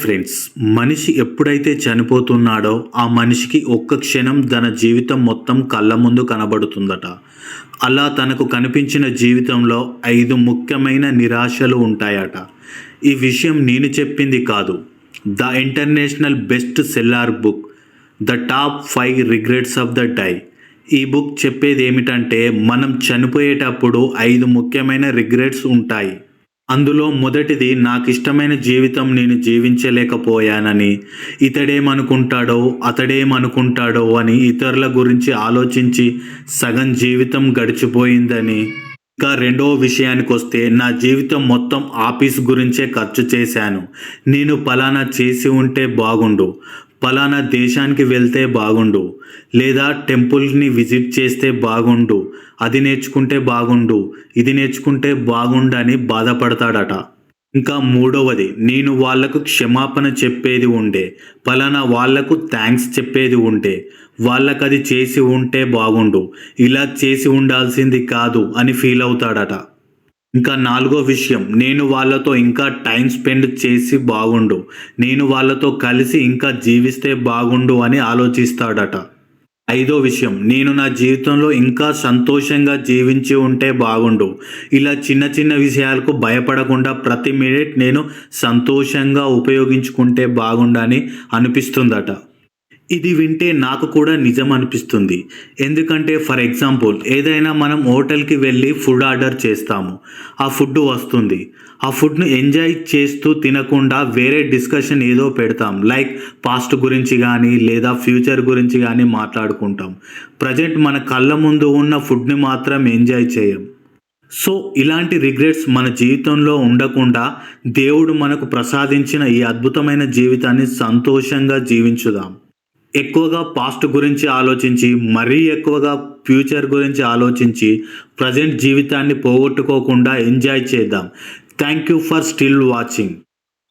Friends మనిషి ఎప్పుడైతే చనిపోతున్నాడో ఆ మనిషికి ఒక్క క్షణం తన జీవితం మొత్తం కళ్ళ ముందు కనబడుతుందట. అలా తనకు కనిపించిన జీవితంలో ఐదు ముఖ్యమైన నిరాశలు ఉంటాయట. ఈ విషయం నేను చెప్పింది కాదు. The international best seller book the top five regrets of the die. ఈ బుక్ చెప్పేది ఏమిటంటే మనం చనిపోయేటప్పుడు ఐదు ముఖ్యమైన రిగ్రెట్స్ ఉంటాయి. అందులో మొదటిది నాకు ఇష్టమైన జీవితం నేను జీవించలేకపోయానని. ఇతడేమనుకుంటాడో అతడేమనుకుంటాడో అని ఇతరుల గురించి ఆలోచించి సగం జీవితం గడిచిపోయిందని. ఇంకా రెండవ విషయానికి వస్తే నా జీవితం మొత్తం ఆఫీస్ గురించే ఖర్చు చేశాను. నేను పలానా చేసి ఉంటే బాగుండు. పలానా దేశానికి వెళ్తే బాగుండు లేదా టెంపుల్ని విజిట్ చేస్తే బాగుండు అది నేర్చుకుంటే బాగుండు ఇది నేర్చుకుంటే బాగుండు అని బాధపడతాడట. ఇంకా మూడవది నేను వాళ్ళకు క్షమాపణ చెప్పేది ఉండే పలానా వాళ్ళకు థ్యాంక్స్ చెప్పేది ఉండే వాళ్ళకు అది చేసి ఉంటే బాగుండు ఇలా చేసి ఉండాల్సింది కాదు అని ఫీల్ అవుతాడట. ఇంకా నాలుగో విషయం నేను వాళ్ళతో ఇంకా టైం స్పెండ్ చేసి బాగుండు. నేను వాళ్ళతో కలిసి ఇంకా జీవిస్తే బాగుండు అని ఆలోచిస్తాడట. ఐదో విషయం నేను నా జీవితంలో ఇంకా సంతోషంగా జీవించి ఉంటే బాగుండు. ఇలా చిన్న చిన్న విషయాలకు భయపడకుండా ప్రతి మినిట్ నేను సంతోషంగా ఉపయోగించుకుంటే బాగుండని అనిపిస్తుందట. ఇది వింటే నాకు కూడా నిజం అనిపిస్తుంది. ఎందుకంటే ఫర్ ఎగ్జాంపుల్ ఏదైనా మనం హోటల్కి వెళ్ళి ఫుడ్ ఆర్డర్ చేస్తాము. ఆ ఫుడ్ వస్తుంది. ఆ ఫుడ్ను ఎంజాయ్ చేస్తూ తినకుండా వేరే డిస్కషన్ ఏదో పెడతాం. లైక్ పాస్ట్ గురించి కానీ లేదా ఫ్యూచర్ గురించి కానీ మాట్లాడుకుంటాం. ప్రజెంట్ మన కళ్ళ ముందు ఉన్న ఫుడ్ని మాత్రం ఎంజాయ్ చేయం. సో ఇలాంటి రిగ్రెట్స్ మన జీవితంలో ఉండకుండా దేవుడు మనకు ప్రసాదించిన ఈ అద్భుతమైన జీవితాన్ని సంతోషంగా జీవించుదాం. ఎక్కువగా పాస్ట్ గురించి ఆలోచించి మరీ ఎక్కువగా ఫ్యూచర్ గురించి ఆలోచించి ప్రజెంట్ జీవితాన్ని పోగొట్టుకోకుండా ఎంజాయ్ చేద్దాం. Thank you for still watching